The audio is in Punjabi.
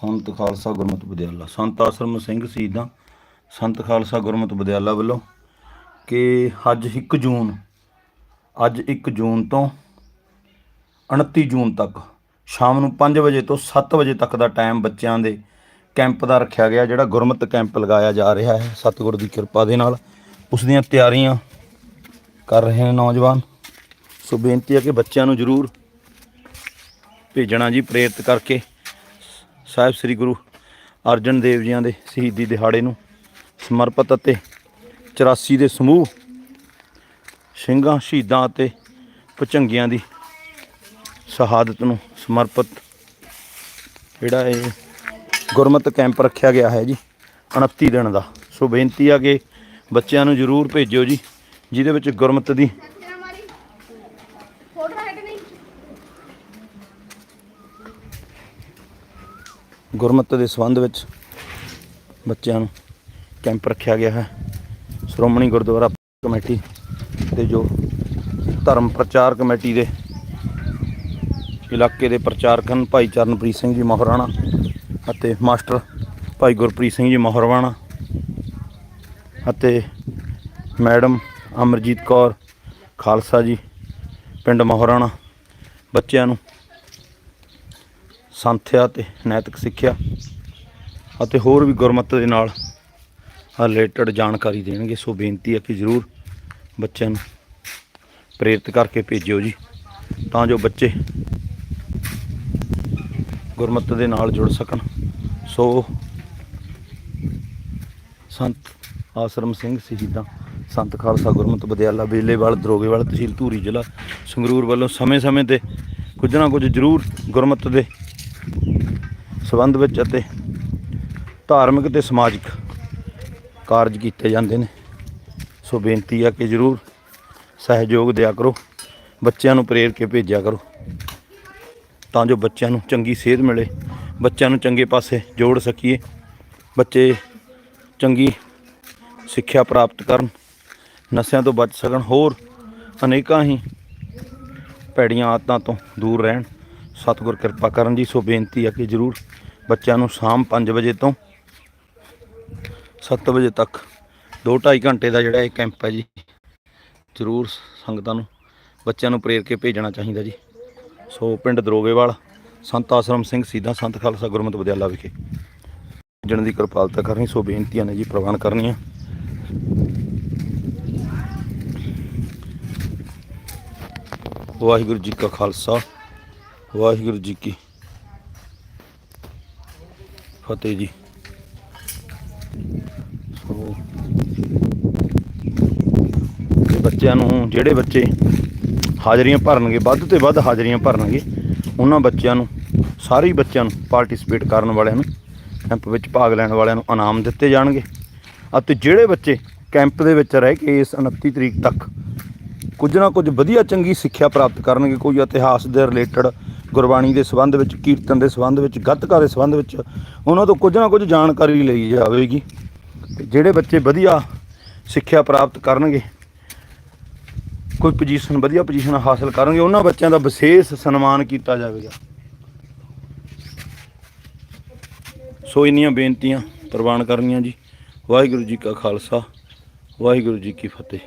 ਸੰਤ ਖਾਲਸਾ ਗੁਰਮਤਿ ਵਿਦਿਆਲਾ ਸੰਤ ਆਸ਼ਰਮ ਸਿੰਘ ਸ਼ਹੀਦਾਂ, ਸੰਤ ਖਾਲਸਾ ਗੁਰਮਤਿ ਵਿਦਿਆਲਾ ਵੱਲੋਂ ਕਿ ਅੱਜ 1 ਜੂਨ, ਅੱਜ 1 ਜੂਨ ਤੋਂ 29 ਜੂਨ ਤੱਕ ਸ਼ਾਮ ਨੂੰ 5 ਵਜੇ ਤੋਂ 7 ਵਜੇ ਤੱਕ ਦਾ ਟਾਈਮ ਬੱਚਿਆਂ ਦੇ ਕੈਂਪ ਦਾ ਰੱਖਿਆ ਗਿਆ, ਜਿਹੜਾ ਗੁਰਮਤਿ ਕੈਂਪ ਲਗਾਇਆ ਜਾ ਰਿਹਾ ਹੈ। ਸਤਿਗੁਰ ਦੀ ਕਿਰਪਾ ਦੇ ਨਾਲ ਉਸ ਦੀਆਂ ਤਿਆਰੀਆਂ ਕਰ ਰਹੇ ਨੇ ਨੌਜਵਾਨ। ਸੋ ਬੇਨਤੀ ਹੈ ਕਿ ਬੱਚਿਆਂ ਨੂੰ ਜ਼ਰੂਰ ਭੇਜਣਾ ਜੀ, ਪ੍ਰੇਰਿਤ ਕਰਕੇ। ਸਾਹਿਬ ਸ੍ਰੀ ਗੁਰੂ ਅਰਜਨ ਦੇਵ ਜੀਆਂ ਦੇ ਸ਼ਹੀਦੀ ਦਿਹਾੜੇ ਨੂੰ ਸਮਰਪਿਤ ਅਤੇ 84 ਦੇ ਸਮੂਹ ਸਿੰਘਾਂ, ਸ਼ਹੀਦਾਂ ਅਤੇ ਭੁਚੰਗੀਆਂ ਦੀ ਸ਼ਹਾਦਤ ਨੂੰ ਸਮਰਪਿਤ ਜਿਹੜਾ ਇਹ ਗੁਰਮਤ ਕੈਂਪ ਰੱਖਿਆ ਗਿਆ ਹੈ ਜੀ 29 ਦਿਨ ਦਾ। ਸੋ ਬੇਨਤੀ ਆ ਕਿ ਬੱਚਿਆਂ ਨੂੰ ਜ਼ਰੂਰ ਭੇਜਿਓ ਜੀ, ਜਿਹਦੇ ਵਿੱਚ ਗੁਰਮਤ ਦੀ ਗੁਰਮਤਿ ਦੇ ਸੰਬੰਧ ਵਿੱਚ ਬੱਚਿਆਂ ਨੂੰ ਕੈਂਪ ਰੱਖਿਆ ਗਿਆ ਹੈ। ਸ਼੍ਰੋਮਣੀ ਗੁਰਦੁਆਰਾ ਕਮੇਟੀ ਤੇ ਜੋ ਧਰਮ ਪ੍ਰਚਾਰ ਕਮੇਟੀ ਦੇ ਇਲਾਕੇ ਦੇ ਪ੍ਰਚਾਰਕ ਹਨ ਭਾਈ ਚਰਨਪ੍ਰੀਤ ਸਿੰਘ ਜੀ ਮੋਹਰਾਣਾ ਅਤੇ ਮਾਸਟਰ ਭਾਈ ਗੁਰਪ੍ਰੀਤ ਸਿੰਘ ਜੀ ਮੋਹਰਵਾਣਾ ਅਤੇ ਮੈਡਮ ਅਮਰਜੀਤ ਕੌਰ ਖਾਲਸਾ ਜੀ, ਪਿੰਡ ਮੋਹਰਾਣਾ, ਬੱਚਿਆਂ ਨੂੰ ਸੰਥਿਆ ਤੇ ਨੈਤਿਕ ਸਿੱਖਿਆ ਅਤੇ ਹੋਰ ਵੀ ਗੁਰਮਤਿ ਦੇ ਨਾਲ ਰਿਲੇਟਡ ਜਾਣਕਾਰੀ ਦੇਣਗੇ। ਸੋ ਬੇਨਤੀ ਹੈ ਕਿ ਜ਼ਰੂਰ ਬੱਚਿਆਂ ਨੂੰ ਪ੍ਰੇਰਿਤ ਕਰਕੇ ਭੇਜਿਓ ਜੀ। ਤਾਂ ਜੋ ਬੱਚੇ ਗੁਰਮਤਿ ਦੇ ਨਾਲ ਜੁੜ ਸਕਣ। ਸੋ ਸੰਤ ਆਸ਼ਰਮ ਸਿੰਘ ਸ਼ਹੀਦਾਂ, ਸੰਤ ਖਾਲਸਾ ਗੁਰਮਤਿ ਵਿਦਿਆਲਾ ਬੇਲੇਵਾਲ, ਦਰੋਗੇਵਾਲ ਤਹਿਸੀਲ ਧੂਰੀ ਜ਼ਿਲ੍ਹਾ ਸੰਗਰੂਰ ਵੱਲੋਂ ਸਮੇਂ-ਸਮੇਂ ਤੇ ਕੁਝ ਨਾ ਕੁਝ ਜ਼ਰੂਰ ਗੁਰਮਤਿ ਦੇ ਸੰਬੰਧ ਵਿੱਚ ਅਤੇ ਧਾਰਮਿਕ ਤੇ ਸਮਾਜਿਕ ਕਾਰਜ ਕੀਤੇ ਜਾਂਦੇ ਨੇ। ਸੋ ਬੇਨਤੀ ਆ ਕਿ ਜ਼ਰੂਰ ਸਹਿਯੋਗ ਦਿਆ ਕਰੋ। ਬੱਚਿਆਂ ਨੂੰ ਪ੍ਰੇਰ ਕੇ ਭੇਜਿਆ ਕਰੋ। ਤਾਂ ਜੋ ਬੱਚਿਆਂ ਨੂੰ ਚੰਗੀ ਸੇਧ ਮਿਲੇ। ਬੱਚਿਆਂ ਨੂੰ ਚੰਗੇ ਪਾਸੇ ਜੋੜ ਸਕੀਏ। ਬੱਚੇ ਚੰਗੀ ਸਿੱਖਿਆ ਪ੍ਰਾਪਤ ਕਰਨ। ਨਸ਼ਿਆਂ ਤੋਂ ਬਚ ਸਕਣ। ਹੋਰ ਅਨੇਕਾਂ ਹੀ ਭੈੜੀਆਂ ਆਦਤਾਂ ਤੋਂ ਦੂਰ ਰਹਿਣ। ਸਤਿਗੁਰ ਕਿਰਪਾ ਕਰਨ ਜੀ, ਸੋ ਬੇਨਤੀ ਹੈ ਕਿ ਜਰੂਰ ਬੱਚਿਆਂ ਨੂੰ ਸ਼ਾਮ 5 ਵਜੇ ਤੋਂ 7 ਵਜੇ ਤੱਕ 2.5 ਘੰਟੇ ਦਾ ਜਿਹੜਾ ਇਹ ਕੈਂਪ ਹੈ ਜੀ, ਜਰੂਰ ਸੰਗਤਾਂ ਨੂੰ, ਬੱਚਿਆਂ ਨੂੰ ਪ੍ਰੇਰ ਕੇ ਭੇਜਣਾ ਚਾਹੀਦਾ ਜੀ। ਸੋ ਪਿੰਡ ਦਰੋਗੇਵਾਲ, ਸੰਤ ਆਸ਼ਰਮ ਸਿੰਘ ਸੀਦਾ ਸੰਤ ਖਾਲਸਾ ਗੁਰਮਤਿ ਵਿਦਿਆਲਾ ਵਿਖੇ ਜਣ ਦੀ ਕਿਰਪਾਲਤਾ ਕਰਨੀ ਸੋ ਬੇਨਤੀਆਂ ਨੇ ਜੀ, ਪ੍ਰਵਾਨ ਕਰਨੀਆਂ। ਵਾਹਿਗੁਰੂ ਜੀ ਕਾ ਖਾਲਸਾ ਵਾਹਿਗੁਰੂ ਜੀ ਕੀ ਫਤਿਹ ਜੀ। ਸੋ ਬੱਚਿਆਂ ਨੂੰ, ਜਿਹੜੇ ਬੱਚੇ ਹਾਜ਼ਰੀਆਂ ਭਰਨਗੇ, ਵੱਧ ਤੇ ਵੱਧ ਹਾਜ਼ਰੀਆਂ ਭਰਨਗੇ, ਉਹਨਾਂ ਬੱਚਿਆਂ ਨੂੰ, ਸਾਰੇ ਹੀ ਬੱਚਿਆਂ ਨੂੰ ਪਾਰਟਿਸਿਪੇਟ ਕਰਨ ਵਾਲਿਆਂ ਨੂੰ ਕੈਂਪ ਵਿੱਚ ਭਾਗ ਲੈਣ ਵਾਲਿਆਂ ਨੂੰ ਇਨਾਮ ਦਿੱਤੇ ਜਾਣਗੇ। ਅਤੇ ਜਿਹੜੇ ਬੱਚੇ ਕੈਂਪ ਦੇ ਵਿੱਚ ਰਹਿ ਕੇ ਇਸ 29 ਤਰੀਕ ਤੱਕ ਕੁਝ ਨਾ ਕੁਝ ਵਧੀਆ ਚੰਗੀ ਸਿੱਖਿਆ ਪ੍ਰਾਪਤ ਕਰਨਗੇ, ਕੋਈ ਇਤਿਹਾਸ ਦੇ ਰਿਲੇਟਡ ਗੁਰਬਾਣੀ ਦੇ ਸੰਬੰਧ ਵਿੱਚ, ਕੀਰਤਨ ਦੇ ਸੰਬੰਧ ਵਿੱਚ, ਗੱਤਕਾ ਦੇ ਸੰਬੰਧ ਵਿੱਚ ਉਹਨਾਂ ਤੋਂ ਕੁਝ ਨਾ ਕੁਝ ਜਾਣਕਾਰੀ ਲਈ ਜਾਵੇਗੀ। ਤੇ ਜਿਹੜੇ ਬੱਚੇ ਵਧੀਆ ਸਿੱਖਿਆ ਪ੍ਰਾਪਤ ਕਰਨਗੇ, ਕੋਈ ਪੋਜੀਸ਼ਨ ਵਧੀਆ ਪੋਜੀਸ਼ਨ ਹਾਸਲ ਕਰਨਗੇ, ਉਹਨਾਂ ਬੱਚਿਆਂ ਦਾ ਵਿਸ਼ੇਸ਼ ਸਨਮਾਨ ਕੀਤਾ ਜਾਵੇਗਾ। ਸੋ ਇੰਨੀਆਂ ਬੇਨਤੀਆਂ ਪ੍ਰਵਾਨ ਕਰਨੀਆਂ ਜੀ। ਵਾਹਿਗੁਰੂ ਜੀ ਕਾ ਖਾਲਸਾ, ਵਾਹਿਗੁਰੂ ਜੀ ਕੀ ਫਤਿਹ।